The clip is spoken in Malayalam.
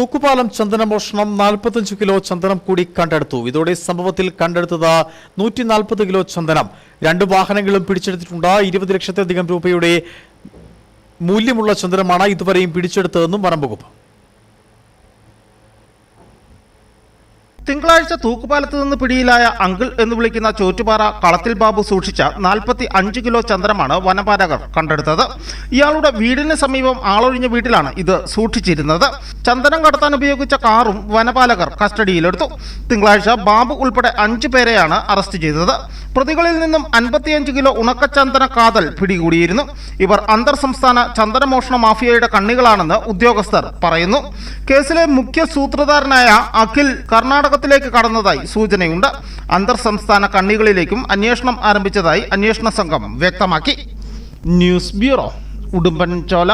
തൂക്കുപാലം ചന്ദനമോഷണം നാൽപ്പത്തഞ്ച് കിലോ ചന്ദനം കൂടി കണ്ടെടുത്തു. ഇതോടെ സംഭവത്തിൽ കണ്ടെടുത്തത് നൂറ്റി നാൽപ്പത് കിലോ ചന്ദനം. രണ്ട് വാഹനങ്ങളും പിടിച്ചെടുത്തിട്ടുണ്ട്. ഇരുപത് ലക്ഷത്തിലധികം രൂപയുടെ മൂല്യമുള്ള ചന്ദനമാണ് ഇതുവരെയും പിടിച്ചെടുത്തതെന്നും വനം വകുപ്പ്. തിങ്കളാഴ്ച തൂക്കുപാലത്ത് നിന്ന് പിടിയിലായ അങ്കിൾ എന്ന് വിളിക്കുന്ന ചോറ്റുപാറ കളത്തിൽ ബാബു സൂക്ഷിച്ച നാൽപ്പത്തി അഞ്ച് കിലോ ചന്ദ്രമാണ് വനപാലകർ കണ്ടെടുത്തത്. ഇയാളുടെ വീടിന് സമീപം ആളൊഴിഞ്ഞ വീട്ടിലാണ് ഇത് സൂക്ഷിച്ചിരുന്നത്. ചന്ദനം കടത്താൻ ഉപയോഗിച്ച കാറും വനപാലകർ കസ്റ്റഡിയിലെടുത്തു. തിങ്കളാഴ്ച ബാബു ഉൾപ്പെടെ അഞ്ചു പേരെയാണ് അറസ്റ്റ് ചെയ്തത്. പ്രതികളിൽ നിന്നും അൻപത്തിയഞ്ച് കിലോ ഉണക്കച്ചന്ദന കാതൽ പിടികൂടിയിരുന്നു. ഇവർ അന്തർ സംസ്ഥാന ചന്ദനമോഷണ മാഫിയയുടെ കണ്ണികളാണെന്ന് ഉദ്യോഗസ്ഥർ പറയുന്നു. കേസിലെ മുഖ്യ സൂത്രധാരനായ അഖിൽ കർണാടകത്തിലേക്ക് കടന്നതായി സൂചനയുണ്ട്. അന്തർ സംസ്ഥാന കണ്ണികളിലേക്കും അന്വേഷണം ആരംഭിച്ചതായി അന്വേഷണ സംഘം വ്യക്തമാക്കി. News bureau Udumbanchola.